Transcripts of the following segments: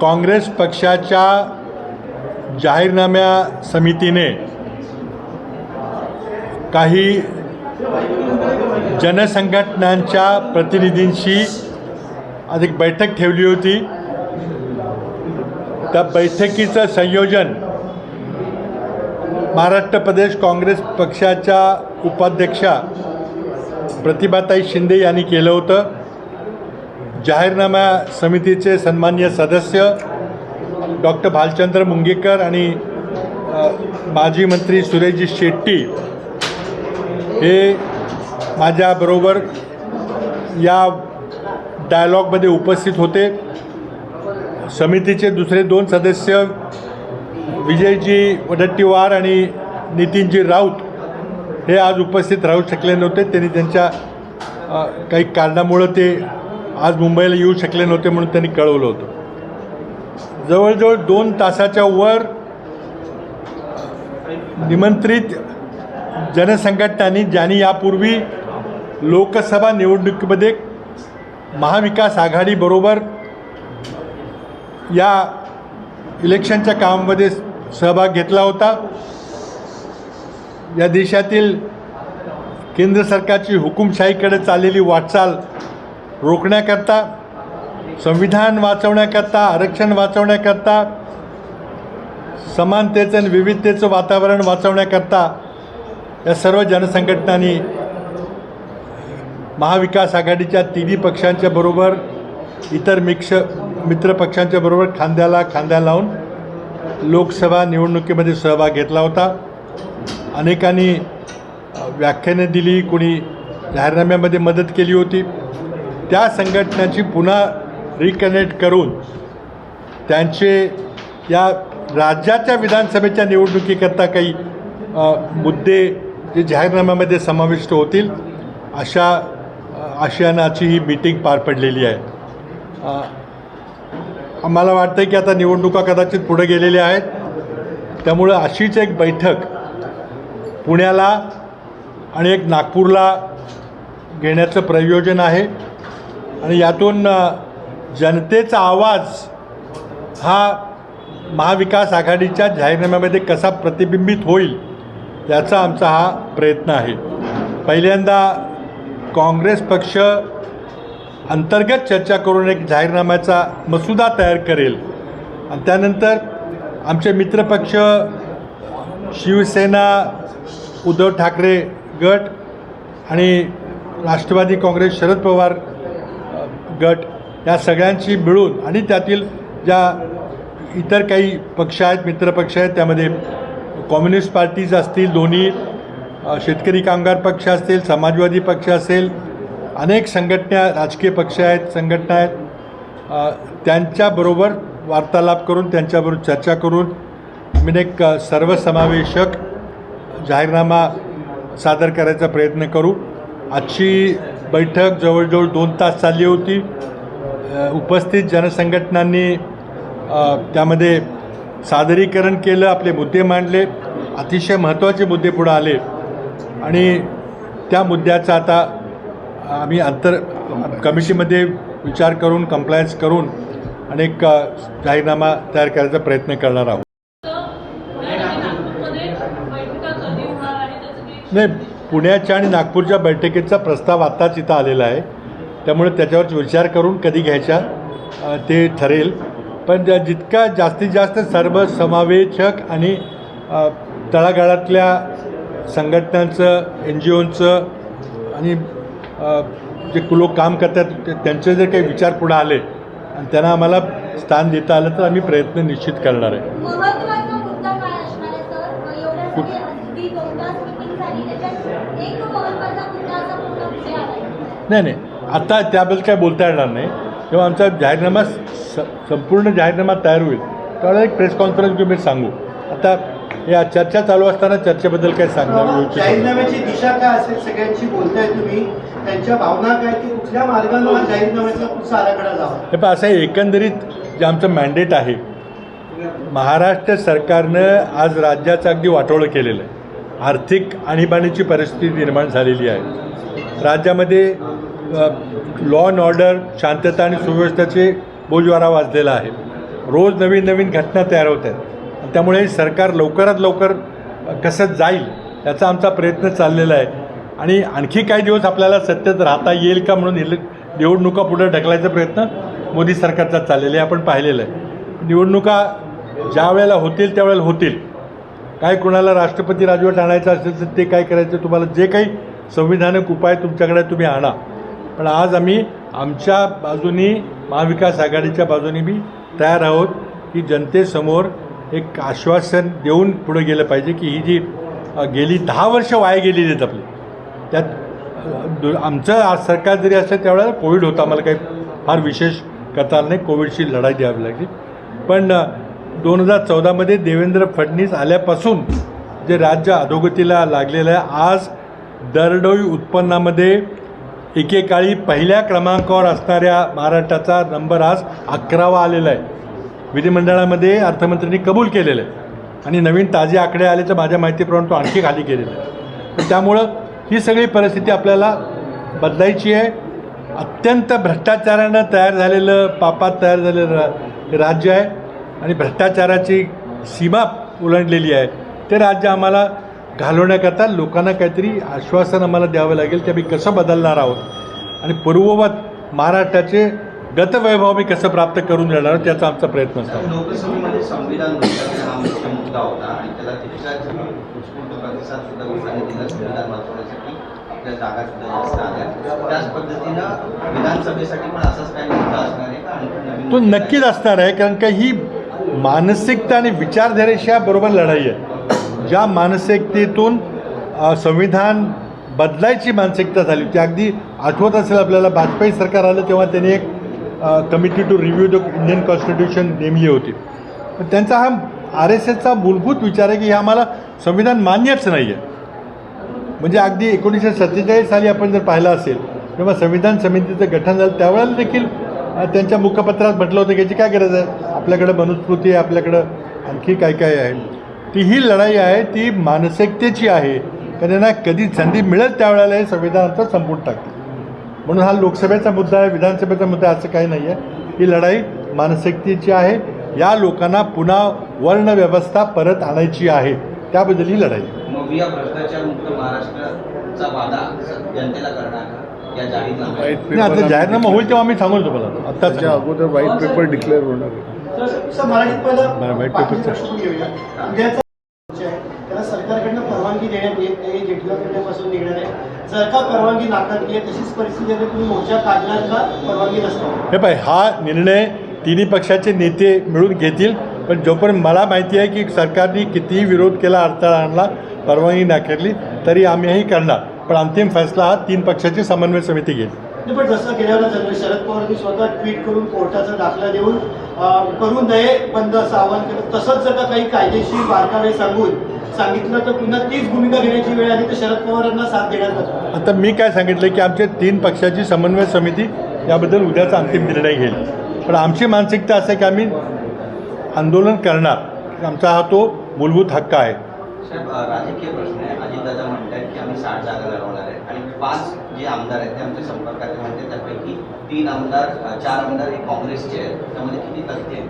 काँग्रेस पक्षाच्या जाहीरनाम्या समितीने काही जनसंघटनांच्या प्रतिनिधींशी अधिक बैठक ठेवली होती. त्या बैठकीचं संयोजन महाराष्ट्र प्रदेश काँग्रेस पक्षाच्या उपाध्यक्षा प्रतिभाताई शिंदे यांनी केलं होतं. जाहीरनामा समितीचे सन्मान्य सदस्य डॉक्टर भालचंद्र मुंगेकर आणि माजी मंत्री सुरेशजी शेट्टी हे माझ्याबरोबर या डायलॉगमध्ये उपस्थित होते. समितीचे दुसरे दोन सदस्य विजयजी वडट्टीवार आणि नितीनजी राऊत हे आज उपस्थित राहू शकले नव्हते. त्यांनी त्यांच्या काही कारणामुळं ते आज मुंबईला येऊ शकले नव्हते म्हणून त्यांनी कळवलं होतं. जवळजवळ दोन तासाच्या वर निमंत्रित जनसंघटनांनी ज्यांनी यापूर्वी लोकसभा निवडणुकीमध्ये महाविकास आघाडीबरोबर या इलेक्शनच्या कामामध्ये सहभाग घेतला होता. या देशातील केंद्र सरकारची हुकुमशाहीकडे चाललेली वाटचाल रोखण्याकरता संविधान वाचवण्याकरता आरक्षण वाचवण्याकरता समानतेचं आणि विविधतेचं वातावरण वाचवण्याकरता या सर्व जनसंघटनांनी महाविकास आघाडीच्या तिन्ही पक्षांच्या बरोबर इतर मिक्ष मित्र पक्षांच्या बरोबर खांद्याला खांद्या लावून लोकसभा निवडणुकीमध्ये सहभाग घेतला होता. अनेकांनी व्याख्याने दिली कोणी जाहीरनाम्यामध्ये मदत केली होती. त्या संघटनाची पुन्हा रिकनेक्ट करून त्यांचे या राज्याच्या विधानसभेच्या निवडणुकीकरता काही मुद्दे जे जाहीरनाम्यामध्ये समाविष्ट होतील अशा आशियानाची आशयानाची ही मीटिंग पार पडलेली आहे. आम्हाला वाटतं की आता निवडणुका कदाचित पुढे गेलेल्या आहेत. त्यामुळं अशीच एक बैठक पुण्याला आणि एक नागपूरला घेण्याचं प्रयोजन आहे. आणि यातून जनतेचा आवाज हा महाविकास आघाडीच्या जाहीरनाम्यामध्ये कसा प्रतिबिंबित होईल याचा आमचा हा प्रयत्न आहे. पहिल्यांदा काँग्रेस पक्ष अंतर्गत चर्चा करून एक जाहीरनाम्याचा मसुदा तयार करेल. आणि त्यानंतर आमचे मित्रपक्ष शिवसेना उद्धव ठाकरे गट आणि राष्ट्रवादी काँग्रेस शरद पवार गट या सगळ्यांशी मिळून आणि त्यातील ज्या इतर काही पक्ष आहेत मित्रपक्ष आहेत त्यामध्ये कम्युनिस्ट पार्टीज असतील दोन्ही शेतकरी कामगार पक्ष असतील समाजवादी पक्ष असेल अनेक संघटना राजकीय पक्ष आहेत संघटना आहेत. त्यांच्याबरोबर वार्तालाप करून त्यांच्याबरोबर चर्चा करून आम्ही एक सर्वसमावेशक जाहीरनामा सादर करायचा प्रयत्न करू. आजची बैठक जवळजवळ दोन तास चालली होती. उपस्थित जनसंघटनांनी त्यामध्ये सादरीकरण केलं आपले मुद्दे मांडले अतिशय महत्त्वाचे मुद्दे पुढे आले. आणि त्या मुद्द्याचा आता आम्ही आंतर कमिटीमध्ये विचार करून कंप्लायन्स करून अनेक जाहीरनामा तयार करायचा प्रयत्न करणार आहोत. नाही पुण्याच्या आणि नागपूरच्या बैठकीचा प्रस्ताव आत्ताच इथं आलेला आहे. त्यामुळे त्याच्यावर विचार करून कधी घ्यायचा ते ठरेल. पण ज्या- जितका जास्तीत जास्त सर्वसमावेशक आणि तळागाळातल्या संघटनांचं एन जी ओंचं आणि जे लोक काम करतात ते- त्यांचे जर काही विचार पुढे आले आणि त्यांना आम्हाला स्थान देता आलं तर आम्ही प्रयत्न निश्चित करणार आहे महत्त्वाचा मुद्दा काय असणार आहे सर एवढ्या सगळी अगदी दोन तास मीटिंग झाली त्याच्यात एक महत्त्वाचा मुद्दा असा पूर्ण विषय आला नाही नाही. आता त्याबद्दल काय बोलता येणार नाही. जेव्हा आमचा जाहीरनामा स संपूर्ण जाहीरनामा तयार होईल त्यावेळेला एक प्रेस कॉन्फरन्स घेऊन मी सांगू. आता या चर्चा चालू असताना चर्चेबद्दल काय सांगणार. जाहीरनाम्याची दिशा काय असेल? सगळ्यांची बोलताय तुम्ही. त्यांच्या भावना काय? की कुठल्या मार्गाने हा जाहीरनाम्याचा पुढचा आराखडा जावा? हे पण असं एकंदरीत जे आमचं मॅन्डेट आहे महाराष्ट्र सरकारनं आज राज्याचं अगदी वाटोळं केलेलं आहे. आर्थिक आणीबाणीची परिस्थिती निर्माण झालेली आहे. राज्यामध्ये लॉ अँड ऑर्डर शांतता आणि सुव्यवस्थेचे बोजवारा वाजलेला आहे. रोज नवीन नवीन घटना तयार होत आहेत. त्यामुळे सरकार लवकरात लवकर कसं जाईल याचा आमचा प्रयत्न चाललेला आहे. आणि आणखी काही दिवस आपल्याला सत्तेत राहता येईल का म्हणून इले निवडणुका पुढे ढकलायचा प्रयत्न मोदी सरकारचा चाललेला आहे. आपण पाहिलेलं आहे. निवडणुका ज्या वेळेला होतील त्यावेळेला होतील. काय कोणाला राष्ट्रपती राजवट आणायचं असेल तर ते काय करायचं? तुम्हाला जे काही संविधानिक उपाय तुमच्याकडे तुम्ही आणा. पण आज आम्ही आमच्या बाजूनी महाविकास आघाडीच्या बाजूनी मी तयार आहोत की जनतेसमोर एक आश्वासन देऊन पुढे गेलं पाहिजे की ही जी गेली दहा वर्ष वाया गेलेली आहेत आपली. त्यात दु- आमचं आज सरकार जरी असलं त्यावेळेला कोविड होता आम्हाला काही फार विशेष करता आलं नाही कोविडशी लढाई द्यावी लागली. पण दोन हजार चौदामध्ये देवेंद्र फडणवीस आल्यापासून जे राज्य अधोगतीला लागलेलं आहे आज दरडोई उत्पन्नामध्ये एकेकाळी पहिल्या क्रमांकावर असणाऱ्या महाराष्ट्राचा नंबर आज अकरावा आलेला आहे. विधिमंडळामध्ये अर्थमंत्र्यांनी कबूल केलेलं आहे. आणि नवीन ताजे आकडे आले तर माझ्या माहितीप्रमाणे तो आणखी खाली गेलेला आहे. तर त्यामुळं ही सगळी परिस्थिती आपल्याला बदलायची आहे. अत्यंत भ्रष्टाचारानं तयार झालेलं पापात तयार झालेलं रा राज्य आहे. आणि भ्रष्टाचाराची सीमा उलंडलेली आहे. ते राज्य आम्हाला घालवण्याकरता लोकांना काहीतरी आश्वासन आम्हाला द्यावं लागेल की आम्ही कसं बदलणार आहोत. आणि पूर्ववत महाराष्ट्राचे गतवैभव आम्ही कसं प्राप्त करून देणार आहोत त्याचा आमचा प्रयत्न असतो. लोकसभेमध्ये संविधान बदलणे हा मुख्य मुद्दा होता आणि त्याला तितकाच उत्स्फूर्त प्रतिसाद सुद्धा लोकांनी दिला संविधान वाचवण्यासाठी आपल्या जागा सुद्धा जास्त आल्या. त्याच पद्धतीनं विधानसभेसाठी पण असाच काही मुद्दा असणार आहे का? आणखी नवीन तो नक्कीच असणार आहे कारण का ही मानसिकता आणि विचारधारेच्या बरोबर लढाई आहे. ज्या मानसिकतेतून संविधान बदलायची मानसिकता झाली ती अगदी आठवत असेल आपल्याला वाजपेयी सरकार आलं तेव्हा त्यांनी एक committee to review the Indian constitution नेमली होती. पण त्यांचा हा आर एस एसचा मूलभूत विचार आहे की हे आम्हाला संविधान मान्यच नाही आहे म्हणजे अगदी एकोणीसशे सत्तेचाळीस साली आपण जर पाहिलं असेल तेव्हा संविधान समितीचं गठन झालं त्यावेळेला देखील त्यांच्या मुखपत्रात म्हटलं होतं की याची काय गरज आहे? आपल्याकडं मनुस्मृती आहे आपल्याकडं आणखी काय काय आहे? ती ही लढाई आहे ती मानसिकतेची आहे. कारण त्यांना कधी संधी मिळेल त्यावेळेला हे संविधानाचं संपून टाकते. म्हणून हा लोकसभेचा मुद्दा आहे विधानसभेचा मुद्दा आहे असं काही नाही आहे ही लढाई मानसिकतेची आहे. या लोकांना पुन्हा वर्णव्यवस्था परत आणायची आहे. त्याबद्दल ही लढाई. आहे. मग या भ्रष्टाचार मुक्त महाराष्ट्राचा वादा जनतेला करणार का? या जाहीरनाम्यात व्हाईट नाही आता जाहीरनामा होईल तेव्हा आम्ही सांगून तुम्हाला. त्याच्या आत्ताच अगोदर व्हाईट पेपर डिक्लेअर होणार मराठीत पहिलं. त्याला सरकारकडनं परवानगी देण्यात येत नाही जेठला करण्यापासून निघणार आहे. जर का परवानगी नाकारली आहे तशीच परिस्थिती आहे तर तुम्ही मोर्चा काढणार का? परवानगी नसताना हे पाय हा निर्णय तिन्ही पक्षाचे नेते मिळून घेतील पण जोपर्यंत मला माहिती आहे की सरकारने कितीही विरोध केला अडथळा आणला परवानगी नाकारली तरी आम्हीही करणार. पण अंतिम फैसला हा तीन पक्षाची समन्वय समिती घेईल. पण जसं गेल्या झालं शरद पवारांनी स्वतः ट्विट करून कोर्टाचा दाखला देऊन करू नये बंद असं आवाहन केलं तसंच जर का काही कायदेशीर बारकावे सांगून सांगितलं तर पुन्हा तीच भूमिका घेण्याची वेळ आली तर शरद पवारांना साथ देण्यात आता मी काय सांगितलं की आमच्या तीन पक्षाची समन्वय समिती याबद्दल उद्याचा अंतिम निर्णय घेईल. पण आमची मानसिकता असं आहे की आम्ही आंदोलन करणार. आमचा हा तो मूलभूत हक्क आहे. राजकीय प्रश्न आहे. अजितदादा म्हणतात की आम्ही साठ जागा लढवणार आहे. आणि पाच जे आमदार आहेत ते आमच्या संपर्कात म्हणते त्यापैकी तीन आमदार चार आमदार हे काँग्रेसचे आहेत. त्यामध्ये किती तथ्य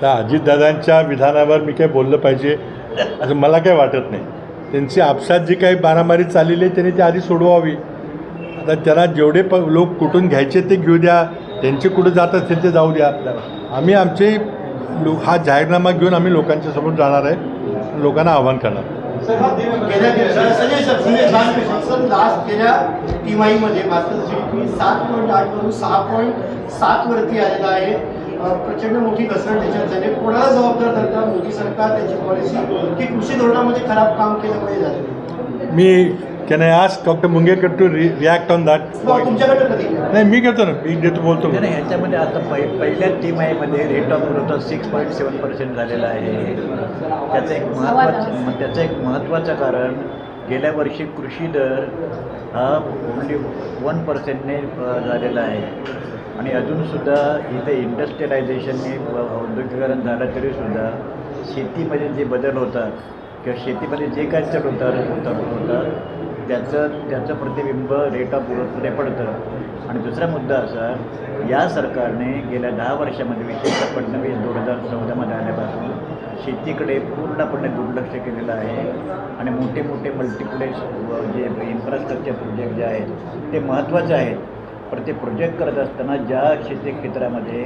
त्या अजितदादांच्या विधानावर मी काय बोललं पाहिजे. असं मला काय वाटत नाही. त्यांची आपसात जी काही मारामारी चाललेली आहे त्यांनी ती आधी सोडवावी. आता त्यांना जेवढे प लोक कुठून घ्यायचे ते घेऊ द्या. त्यांचे कुठं जात असतील ते जाऊ द्या. आम्ही आमचे लो हा जाहीरनामा घेऊन आम्ही लोकांच्या समोर जाणार आहे. लोकांना आव्हान करणार. Sanjay sir Sanjay sir last गेल्या तिमाहीमध्ये भारताचा जीडीपी सात पॉईंट आठ वरून सहा पॉईंट सातवरती आलेला आहे. प्रचंड मोठी घसरण त्याच्यात झाली. कोणाला जबाबदार धरता? मोदी सरकार त्यांची पॉलिसी की कृषी धोरणामध्ये खराब काम केल्यामुळे झाले? मी can I ask doctor Mungekar to re react on that नाही मी घेतो ना मी देतो बोलतो नाही नाही, ह्याच्यामध्ये आता पहि पहिल्या तिमाहीमध्ये rate of growth six point seven percent झालेला आहे. त्याचं एक महत्त्वाचं त्याचं एक महत्त्वाचं कारण गेल्या वर्षी कृषी दर हा ओन्ली वन पर्सेंटने झालेला आहे. आणि अजूनसुद्धा इथे इंडस्ट्रियलायझेशनने औद्योगिकरण झालं तरीसुद्धा शेतीमध्ये जे बदल होतात किंवा शेतीमध्ये जे काय चढ उतार उतार होतात त्याचं त्याचं प्रतिबिंब रेट ऑफ ग्रोथमध्ये पडतं. आणि दुसरा मुद्दा असा या सरकारने गेल्या दहा वर्षामध्ये विशेषतः फडणवीस दोन हजार चौदामध्ये आल्यापासून शेतीकडे पूर्णपणे दुर्लक्ष केलेलं आहे. आणि मोठे मोठे मल्टिप्लेक्स जे इन्फ्रास्ट्रक्चर प्रोजेक्ट जे आहेत ते महत्त्वाचे आहेत. पण ते प्रोजेक्ट करत असताना ज्या शेती क्षेत्रामध्ये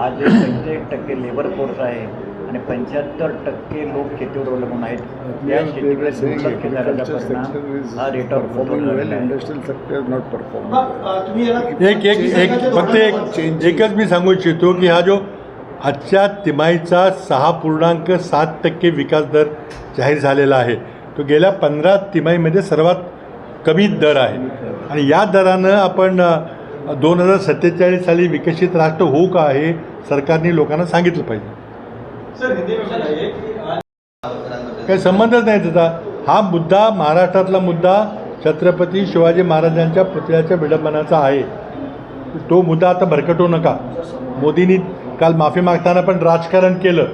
आज एक टक्के लेबर फोर्स आहे आणि पंच्याहत्तर टक्के लोक शेतीवर अवलंबून आहेत. त्या शेतीकडे दुर्लक्ष झाल्याचा परिणाम हा रेट ऑफ एक एक फक्त एक एकच मी सांगू इच्छितो की हा जो आजच्या तिमाहीचा सहा पूर्णांक सात टक्के विकास दर जाहीर झालेला आहे तो गेल्या पंधरा तिमाहीमध्ये सर्वात कमी दर आहे. आणि या दरानं आपण दोन हजार सत्तेचाळीस साली विकसित राष्ट्र होऊ का हे सरकारने लोकांना सांगितलं पाहिजे. काही संबंधच नाही त्याचा हा मुद्दा महाराष्ट्रातला मुद्दा छत्रपती शिवाजी महाराजांच्या पुतळ्याच्या विडंबनाचा आहे. तो मुद्दा आता भरकटू नका. मोदींनी काल माफी मागताना पण राजकारण केलं.